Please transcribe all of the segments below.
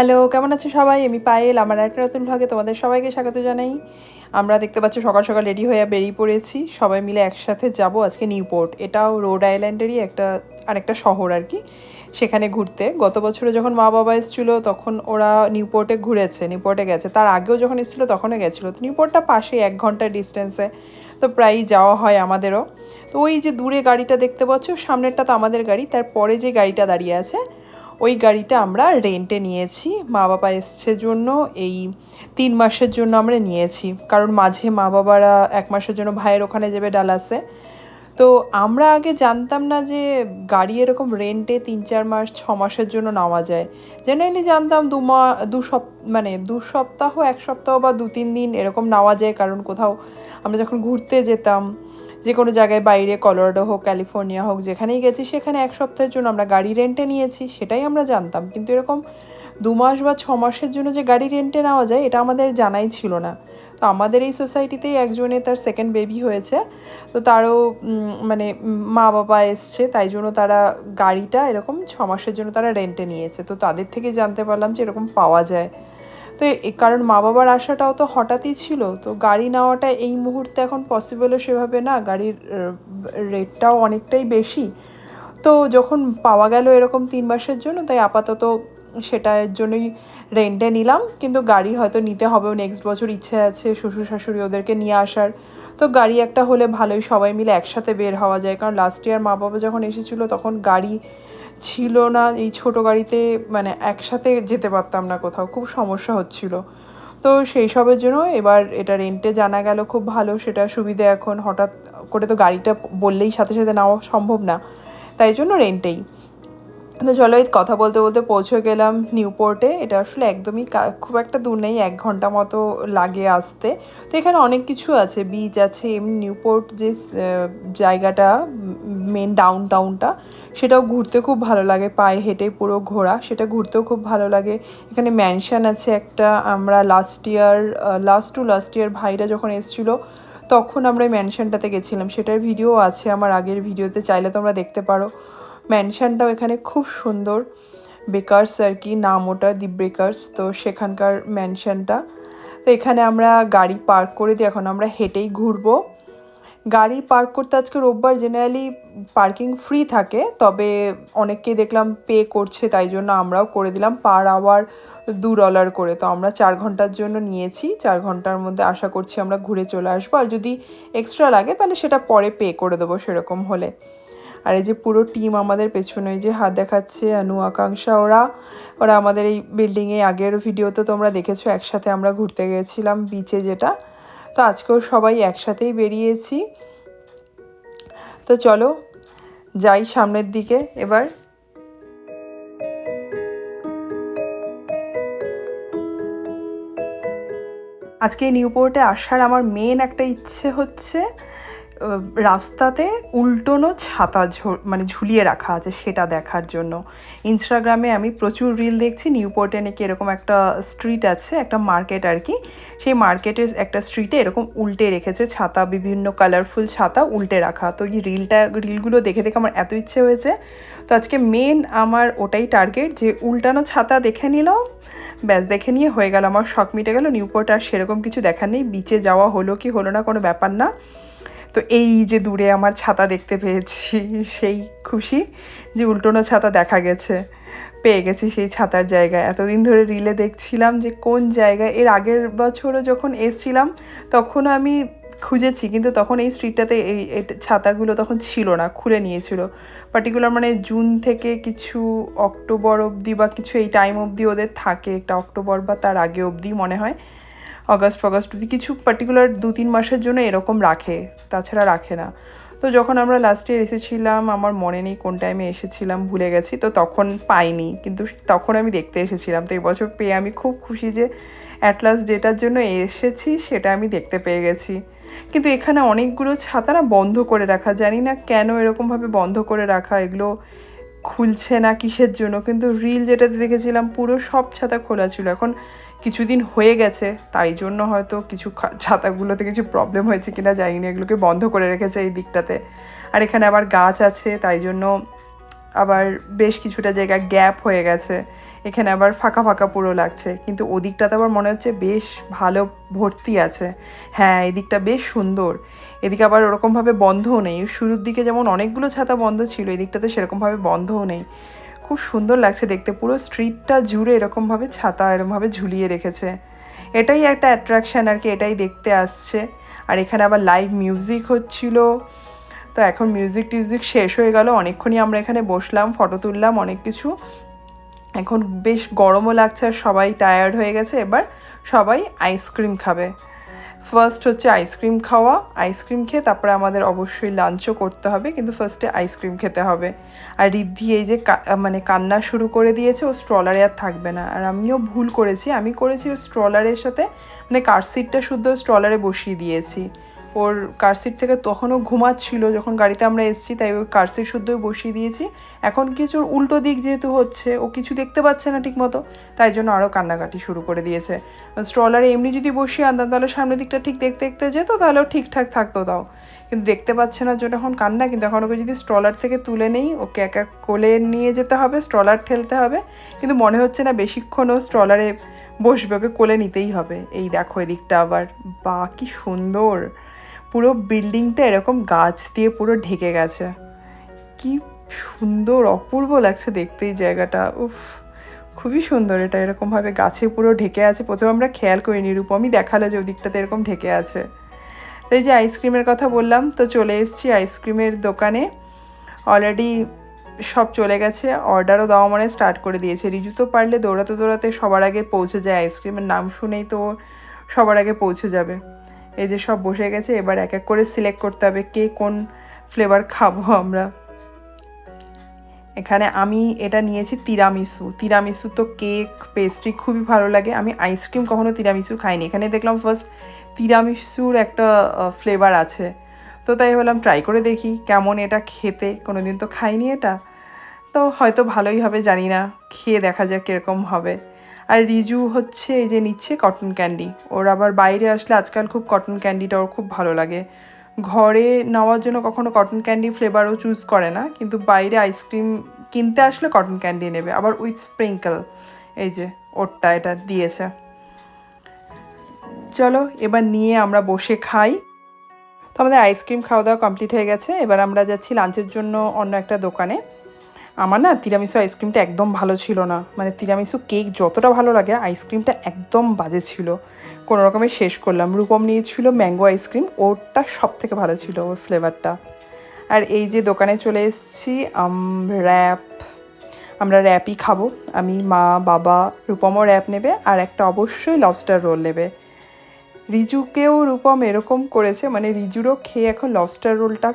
Hello কেমন আছো সবাই? আমি পায়েল, আমার একটা নতুন ভাগে তোমাদের সবাইকে স্বাগত জানাই। আমরা দেখতে পাচ্ছি সকাল সকাল রেডি হয়ে বেরিয়ে পড়েছি। সবাই মিলে একসাথে যাব আজকে নিউপোর্ট। এটাও রোড আইল্যান্ডেরই একটা, আরেকটা শহর আর কি, সেখানে ঘুরতে। গত বছরে যখন মা বাবা এসেছিল, তখন ওরা নিউপোর্টে ঘুরেছে, নিউপোর্টে গেছে। তার আগেও যখন এসেছিল, তখনও গেছিল। তো নিউপোর্টটা পাশে, এক ঘণ্টার ডিস্টেন্সে তো প্রায়ই যাওয়া হয় আমাদেরও। তো ওই যে দূরে গাড়িটা দেখতে পাচ্ছ, সামনেরটা তো আমাদের গাড়ি, তারপরে যে গাড়িটা দাঁড়িয়ে আছে ওই গাড়িটা আমরা রেন্টে নিয়েছি। মা বাবা এসছে জন্য, এই তিন মাসের জন্য আমরা নিয়েছি। কারণ মাঝে মা বাবারা এক মাসের জন্য ভাইয়ের ওখানে যাবে ডালাসে। তো আমরা আগে জানতাম না যে গাড়ি এরকম রেন্টে তিন, চার মাস, ছ মাসের জন্য নেওয়া যায়। জেনারেলি জানতাম দু মা, দু সপ মানে দু সপ্তাহ, এক সপ্তাহ বা দু, তিন দিন এরকম নেওয়া যায়। কারণ কোথাও আমরা যখন ঘুরতে যেতাম যে কোনো জায়গায় বাইরে, কলোরাডো হোক, ক্যালিফোর্নিয়া হোক, যেখানেই গেছি, সেখানে এক সপ্তাহের জন্য আমরা গাড়ি রেন্টে নিয়েছি, সেটাই আমরা জানতাম। কিন্তু এরকম দু মাস বা ছ মাসের জন্য যে গাড়ি রেন্টে নেওয়া যায়, এটা আমাদের জানাই ছিল না। তো আমাদের এই সোসাইটিতেই একজনের তার সেকেন্ড বেবি হয়েছে, তো তারও মানে মা বাবা এসছে, তাই জন্য তারা গাড়িটা এরকম ছ মাসের জন্য তারা রেন্টে নিয়েছে। তো তাদের থেকে জানতে পারলাম যে এরকম পাওয়া যায়। তো কারণ মা বাবার আসাটাও তো হঠাৎই ছিল, তো গাড়ি নেওয়াটা এই মুহূর্তে এখন পসিবলও সেভাবে না, গাড়ির রেটটাও অনেকটাই বেশি। তো যখন পাওয়া গেল এরকম তিন মাসের জন্য, তাই আপাতত সেটার জন্যই রেন্টে নিলাম, কিন্তু গাড়ি হয়তো নিতে হবেও নেক্সট বছর ইচ্ছে আছে শ্বশুর শাশুড়ি ওদেরকে নিয়ে আসার। তো গাড়ি একটা হলে ভালোই, সবাই মিলে একসাথে বের হওয়া যায়, কারণ লাস্ট ইয়ার মা বাবা যখন এসেছিল, তখন গাড়ি ছিল না, এই ছোট গাড়িতে মানে একসাথে যেতে পারতাম না কোথাও, খুব সমস্যা হচ্ছিল। তো সেই সবের জন্য এবার এটা রেন্টে জানা গেল, খুব ভালো, সেটা সুবিধে এখন। হঠাৎ করে তো গাড়িটা বললেই সাথে সাথে নেওয়া সম্ভব না, তাই জন্য রেন্টেই তো চলো এই কথা বলতে বলতে পৌঁছে গেলাম নিউপোর্টে। এটা আসলে একদমই খুব একটা দূর নেই, এক ঘণ্টা মতো লাগে আসতে। তো এখানে অনেক কিছু আছে বিচ আছে, এমনি নিউপোর্ট যে জায়গাটা মেন ডাউন টাউনটা সেটাও ঘুরতে খুব ভালো লাগে। পায়ে হেঁটে পুরো ঘোরা, সেটা ঘুরতেও খুব ভালো লাগে। এখানে ম্যানশন আছে একটা, আমরা last year last to last year ভাইরা যখন এসেছিল, তখন আমরা ম্যানশনটাতে গেছিলাম। সেটার ভিডিও আছে, আমার আগের ভিডিওতে চাইলে তোমরা দেখতে পারো। ম্যানশনটাও এখানে খুব সুন্দর। বেকার্স আর কি, নাম ওটা দি ব্রেকার্স তো সেখানকার ম্যানশনটা তো এখানে আমরা গাড়ি পার্ক করে দিই এখন আমরা হেঁটেই ঘুরবো। গাড়ি পার্ক করতে আজকে রোববার জেনারেলি পার্কিং ফ্রি থাকে, তবে অনেককেই দেখলাম পে করছে, তাই জন্য আমরাও করে দিলাম পার আওয়ার দু ডলার করে। তো আমরা চার ঘণ্টার জন্য নিয়েছি, চার ঘণ্টার মধ্যে আশা করছি আমরা ঘুরে চলে আসব। আর যদি এক্সট্রা লাগে, তাহলে সেটা পরে পে করে দেবো সেরকম হলে। আর এই যে পুরো টিম আমাদের পেছনে যে হাত দেখাচ্ছে আনু, আকাঙ্ক্ষা, ওরা। ওরা আমাদের এই বিল্ডিংয়ে আগের ভিডিওতে তোমরা দেখেছ, একসাথে আমরা ঘুরতে গেছিলাম বিচে যেটা। তো আজকেও সবাই একসাথেই বেরিয়েছি। তো চলো, যাই সামনের দিকে এবার। আজকে নিউপোর্টে আসার আমার মেন একটা ইচ্ছে হচ্ছে রাস্তাতে উল্টোনো ছাতা ঝো- মানে ঝুলিয়ে রাখা আছে সেটা দেখার জন্য। ইনস্টাগ্রামে আমি প্রচুর রিল দেখছি নিউপোর্টে নাকি এরকম একটা স্ট্রিট আছে, একটা মার্কেট আর কি। সেই মার্কেটের একটা স্ট্রিটে এরকম উল্টে রেখেছে ছাতা, বিভিন্ন কালারফুল ছাতা উল্টে রাখা। তো এই রিলটা রিলগুলো দেখে দেখে আমার এত ইচ্ছে হয়েছে। তো আজকে মেন আমার ওটাই টার্গেট যে উল্টানো ছাতা দেখে নিলাম, ব্যাস দেখে নিয়ে হয়ে গেল, আমার শখ মিটে গেল। নিউপোর্ট আর সেরকম কিছু দেখার নেই বিচে যাওয়া হলো কি হলো না কোনো ব্যাপার না। তো এই যে দূরে আমার ছাতা দেখতে পেয়েছি, সেই খুশি যে উল্টোনো ছাতা দেখা গেছে, পেয়ে গেছি সেই ছাতার জায়গায়। এতদিন ধরে রিলে দেখছিলাম যে কোন জায়গায়, এর আগের বছরও যখন এসছিলাম তখন আমি খুঁজেছি, কিন্তু তখন এই স্ট্রিটটাতে এই ছাতাগুলো তখন ছিল না, খুলে নিয়েছিল। পার্টিকুলার মানে জুন থেকে কিছু অক্টোবর অবধি বা কিছু এই টাইম অবধি ওদের থাকে, একটা অক্টোবর বা তার আগে অবধি মনে হয়। অগাস্ট ফগাস্ট অবধি কিছু পার্টিকুলার দু তিন মাসের জন্য এরকম রাখে, তাছাড়া রাখে না। তো যখন আমরা লাস্ট ইয়ার এসেছিলাম, আমার মনে নেই কোন টাইমে এসেছিলাম, ভুলে গেছি, তো তখন পাইনি। কিন্তু তখন আমি দেখতে এসেছিলাম, তো এবছর পেয়ে আমি খুব খুশি যে অ্যাট লাস্ট যেটার জন্য এসেছি, সেটা আমি দেখতে পেয়ে গেছি। কিন্তু এখানে অনেকগুলো ছাতা না বন্ধ করে রাখা, জানি না কেন এরকমভাবে বন্ধ করে রাখা, এগুলো খুলছে না কিসের জন্য। কিন্তু রিল যেটাতে দেখেছিলাম, পুরো সব ছাতা খোলা ছিল। এখন কিছুদিন হয়ে গেছে, তাই জন্য হয়তো কিছু ছাতাগুলোতে কিছু প্রবলেম হয়েছে কিনা জানি না এগুলোকে বন্ধ করে রেখেছে এই দিকটাতে। আর এখানে আবার গাছ আছে, তাই জন্য আবার বেশ কিছুটা জায়গা গ্যাপ হয়ে গেছে। এখানে আবার ফাঁকা ফাঁকা পুরো লাগছে, কিন্তু ওদিকটাতে আবার মনে হচ্ছে বেশ ভালো ভর্তি আছে। হ্যাঁ এদিকটা বেশ সুন্দর। এদিকে আবার ওরকমভাবে বন্ধও নেই। শুরুর দিকে যেমন অনেকগুলো ছাতা বন্ধ ছিল এদিকটাতে সেরকমভাবে বন্ধও নেই। খুব সুন্দর লাগছে দেখতে। পুরো স্ট্রিটটা জুড়ে এরকমভাবে ছাতা এরকমভাবে ঝুলিয়ে রেখেছে। এটাই একটা অ্যাট্রাকশান আর কি, এটাই দেখতে আসছে। আর এখানে আবার লাইভ মিউজিক হচ্ছিল। তো এখন মিউজিক টিউজিক শেষ হয়ে গেল, অনেকক্ষণই আমরা এখানে বসলাম ফটো তুললাম, অনেক কিছু। এখন বেশ গরমও লাগছে আর সবাই টায়ার্ড হয়ে গেছে, এবার সবাই আইসক্রিম খাবে। ফার্স্ট হচ্ছে আইসক্রিম খাওয়া আইসক্রিম খেয়ে তারপরে আমাদের অবশ্যই লাঞ্চও করতে হবে, কিন্তু ফার্স্টে আইসক্রিম খেতে হবে। আর রিদ্ধি এই যে মানে কান্না শুরু করে দিয়েছে, ও স্ট্রলারে আর থাকবে না। আর আমিও ভুল করেছি, আমি করেছি ও স্ট্রলারের সাথে মানে কার সিটটা শুদ্ধ স্ট্রলারে বসিয়ে দিয়েছি। ওর কার সিট থেকে তখনও ঘুমাচ্ছিল যখন গাড়িতে আমরা এসেছি, তাই ওই কার সিট শুদ্ধই বসিয়ে দিয়েছি। এখন কিছু উল্টো দিক যেহেতু হচ্ছে, ও কিছু দেখতে পাচ্ছে না ঠিকমতো, তাই জন্য আরও কান্নাকাটি শুরু করে দিয়েছে। স্ট্রলারে এমনি যদি বসিয়ে আনতাম, তাহলে সামনের দিকটা ঠিক দেখতে দেখতে যেত তাহলে ও ঠিকঠাক থাকতো তাও। কিন্তু দেখতে পাচ্ছে না জন্য এখন কান্না, কিন্তু এখন ওকে যদি স্ট্রলার থেকে তুলে নেই, ওকে এক এক কোলে নিয়ে যেতে হবে স্ট্রলার ঠেলতে হবে। কিন্তু মনে হচ্ছে না বেশিক্ষণ ও স্ট্রলারে বসবে, ওকে কোলে নিতেই হবে। এই দেখো এদিকটা আবার, বা কি সুন্দর! পুরো বিল্ডিংটা এরকম গাছ দিয়ে পুরো ঢেকে গেছে। কি সুন্দর, অপূর্ব লাগছে দেখতে এই জায়গাটা। উফ, খুবই সুন্দর এটা এরকমভাবে গাছে পুরো ঢেকে আছে। প্রথমে আমরা খেয়াল করিনি রূপমই দেখাল যে ওদিকটাতে এরকম ঢেকে আছে। তো এই যে আইসক্রিমের কথা বললাম, তো চলে এসেছি আইসক্রিমের দোকানে। অলরেডি সব চলে গেছে, অর্ডারও দেওয়া মানে স্টার্ট করে দিয়েছে। রিজু তো পারলে দৌড়াতে দৌড়াতে সবার আগে পৌঁছে যায়, আইসক্রিমের নাম শুনেই তো সবার আগে পৌঁছে যাবে। এই যে সব বসে গেছে, এবার এক এক করে সিলেক্ট করতে হবে কে কোন ফ্লেভার খাব আমরা। এখানে আমি এটা নিয়েছি তিরামিসু তিরামিসু তো কেক পেস্ট্রি খুবই ভালো লাগে। আমি আইসক্রিম কখনো তিরামিসু খাইনি। এখানে দেখলাম ফার্স্ট তিরামিসুর একটা ফ্লেভার আছে। তো তাই বললাম ট্রাই করে দেখি কেমন এটা খেতে। কোনোদিন তো খাইনি এটা। তো হয়তো ভালোই হবে, জানি না। খেয়ে দেখা যাক কীরকম হবে। আর রিজু হচ্ছে এই যে নিচ্ছে কটন ক্যান্ডি ওর আবার বাইরে আসলে আজকাল খুব কটন ক্যান্ডিটা ওর খুব ভালো লাগে। ঘরে নেওয়ার জন্য কখনো কটন ক্যান্ডি ফ্লেভারও চুজ করে না, কিন্তু বাইরে আইসক্রিম কিনতে আসলে কটন ক্যান্ডি নেবে। আবার উইথ স্প্রিঙ্কল এই যে ওরটা এটা দিয়েছে। চলো, এবার নিয়ে আমরা বসে খাই। তো আমাদের আইসক্রিম খাওয়া দাওয়া কমপ্লিট হয়ে গেছে। এবার আমরা যাচ্ছি লাঞ্চের জন্য অন্য একটা দোকানে। আমার না তিরামিসু আইসক্রিমটা একদম ভালো ছিল না। মানে তিরামিসু কেক যতটা ভালো লাগে, আইসক্রিমটা একদম বাজে ছিল। কোনো রকমে শেষ করলাম। রূপম নিয়েছিল ম্যাঙ্গো আইসক্রিম, ওরটা সব থেকে ভালো ছিল ওর ফ্লেভারটা। আর এই যে দোকানে চলে এসেছি র্যাপ, আমরা র্যাপই খাব। আমি, মা, বাবা, রূপমও র্যাপ নেবে আর একটা অবশ্যই লবস্টার রোল নেবে। রিজুকেও রূপম এরকম করেছে মানে রিজুরও খেয়ে এখন লবস্টার রোলটা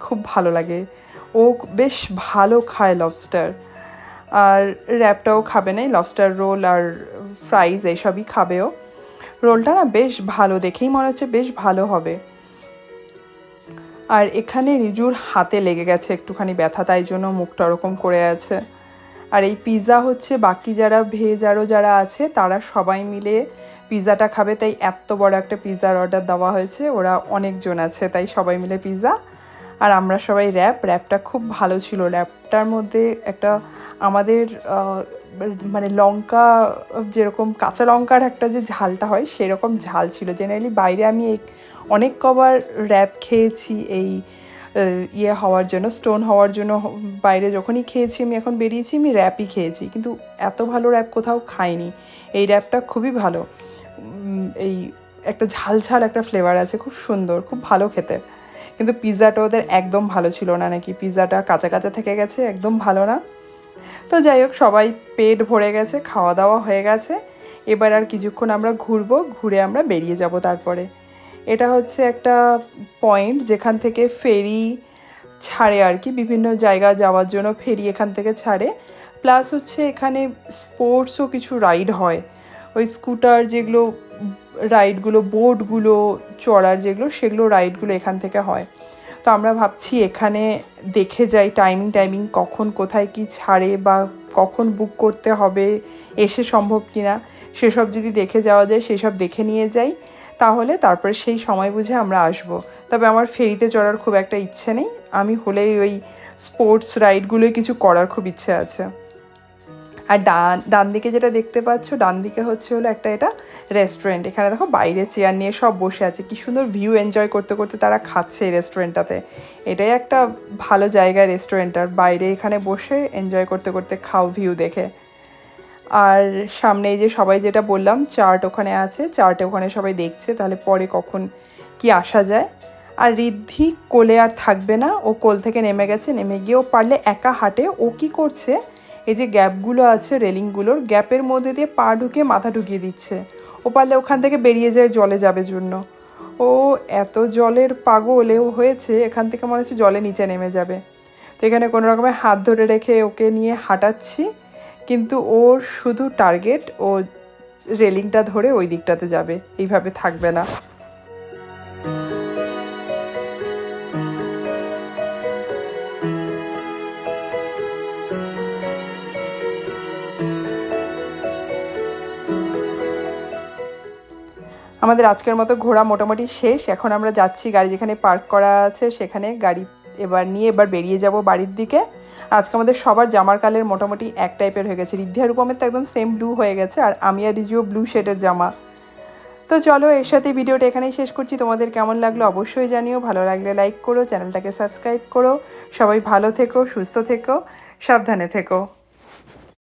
খুব ভালো লাগে। ও বেশ ভালো খায় লবস্টার আর র্যাপটাও খাবে না লবস্টার রোল আর ফ্রাইজ এইসবই খাবেও রোলটা না বেশ ভালো, দেখেই মনে হচ্ছে বেশ ভালো হবে। আর এখানে রিজুর হাতে লেগে গেছে একটুখানি ব্যথা, তাই জন্য মুখটা ওরকম করে আছে। আর এই পিৎজা হচ্ছে, বাকি যারা ভেজ আরও যারা আছে, তারা সবাই মিলে পিৎজাটা খাবে। তাই এত বড় একটা পিৎজার অর্ডার দেওয়া হয়েছে, ওরা অনেকজন আছে, তাই সবাই মিলে পিৎজা আর আমরা সবাই র্যাপ র্যাপটা খুব ভালো ছিল। র্যাপটার মধ্যে একটা আমাদের মানে লঙ্কা, যেরকম কাঁচা লঙ্কার একটা যে ঝালটা হয়, সেরকম ঝাল ছিল। জেনারেলি বাইরে আমি অনেক কবার র্যাপ খেয়েছি এই ইয়ে হওয়ার জন্য স্টোন হওয়ার জন্য, বাইরে যখনই খেয়েছি আমি, এখন বেরিয়েছি, আমি র্যাপই খেয়েছি। কিন্তু এত ভালো র্যাপ কোথাও খাইনি। এই র্যাপটা খুবই ভালো। এই একটা ঝাল ঝাল একটা ফ্লেভার আছে, খুব সুন্দর, খুব ভালো খেতে। কিন্তু পিৎজাটা ওদের একদম ভালো ছিল না, নাকি পিৎজাটা কাঁচা কাঁচা থেকে গেছে, একদম ভালো না। তো যাই হোক, সবাই পেট ভরে গেছে, খাওয়া দাওয়া হয়ে গেছে। এবার আর কিছুক্ষণ আমরা ঘুরবো, ঘুরে আমরা বেরিয়ে যাব তারপরে। এটা হচ্ছে একটা পয়েন্ট যেখান থেকে ফেরি ছাড়ে আর কি, বিভিন্ন জায়গা যাওয়ার জন্য ফেরি এখান থেকে ছাড়ে। প্লাস হচ্ছে এখানে স্পোর্টসও কিছু রাইড হয়। ওই স্কুটার যেগুলো রাইডগুলো বোটগুলো চড়ার যেগুলো, সেগুলো রাইডগুলো এখান থেকে হয়। তো আমরা ভাবছি এখানে দেখে যাই টাইমিং টাইমিং কখন কোথায় কি ছাড়ে বা কখন বুক করতে হবে, এসে সম্ভব কিনা। সেসব যদি দেখে যাওয়া যায়, সেসব দেখে নিয়ে যাই। তাহলে তারপরে সেই সময় বুঝে আমরা আসব। তবে আমার ফেরিতে চড়ার খুব একটা ইচ্ছে নেই। আমি হলেই ওই স্পোর্টস রাইডগুলোই কিছু করার খুব ইচ্ছে আছে। আর ডান ডান দিকে যেটা দেখতে পাচ্ছ, ডান দিকে হচ্ছে হলো একটা এটা রেস্টুরেন্ট এখানে দেখো বাইরে চেয়ার নিয়ে সব বসে আছে। কি সুন্দর ভিউ এনজয় করতে করতে তারা খাচ্ছে এই রেস্টুরেন্টটাতে এটাই একটা ভালো জায়গা রেস্টুরেন্ট আর বাইরে এখানে বসে এনজয় করতে করতে খাও ভিউ দেখে। আর সামনে যে সবাই যেটা বললাম চার্ট ওখানে আছে। চার্টে ওখানে সবাই দেখছে, তাহলে পরে কখন কি আসা যায়। আর ঋদ্ধি কোলে আর থাকবে না। ও কোল থেকে নেমে গেছে, নেমে গিয়ে ও পারলে একা হাঁটে। ও কি করছে? এই যে গ্যাপগুলো আছে রেলিংগুলোর, গ্যাপের মধ্যে দিয়ে পা ঢুকিয়ে মাথা ঢুকিয়ে দিচ্ছে। ও পারলে ওখান থেকে বেরিয়ে যায় জলে যাবে জন্য। ও, এত জলের পাগলেও হয়েছে, এখান থেকে মনে হচ্ছে জলে নিচে নেমে যাবে। তো এখানে কোনো রকমের হাত ধরে রেখে ওকে নিয়ে হাঁটাচ্ছি, কিন্তু ওর শুধু টার্গেট ও রেলিংটা ধরে ওই দিকটাতে যাবে, এইভাবে থাকবে না। আমাদের আজকের মতো ঘোরা মোটামুটি শেষ। এখন আমরা যাচ্ছি গাড়ি যেখানে পার্ক করা আছে, সেখানে গাড়ি এবার নিয়ে এবার বেরিয়ে যাব বাড়ির দিকে। আজকে আমাদের সবার জামার কালের মোটামুটি এক টাইপের হয়ে গেছে। রিদ্ধি আর রূপমের তো একদম সেম ব্লু হয়ে গেছে আর আমি আর রিজিও ব্লু শেডের জামা। তো চলো, এর সাথে ভিডিওটা এখানেই শেষ করছি। তোমাদের কেমন লাগল অবশ্যই জানিও। ভালো লাগলে লাইক করো, চ্যানেলটাকে সাবস্ক্রাইব করো। সবাই ভালো থেকো, সুস্থ থেকো, সাবধানে থেকো।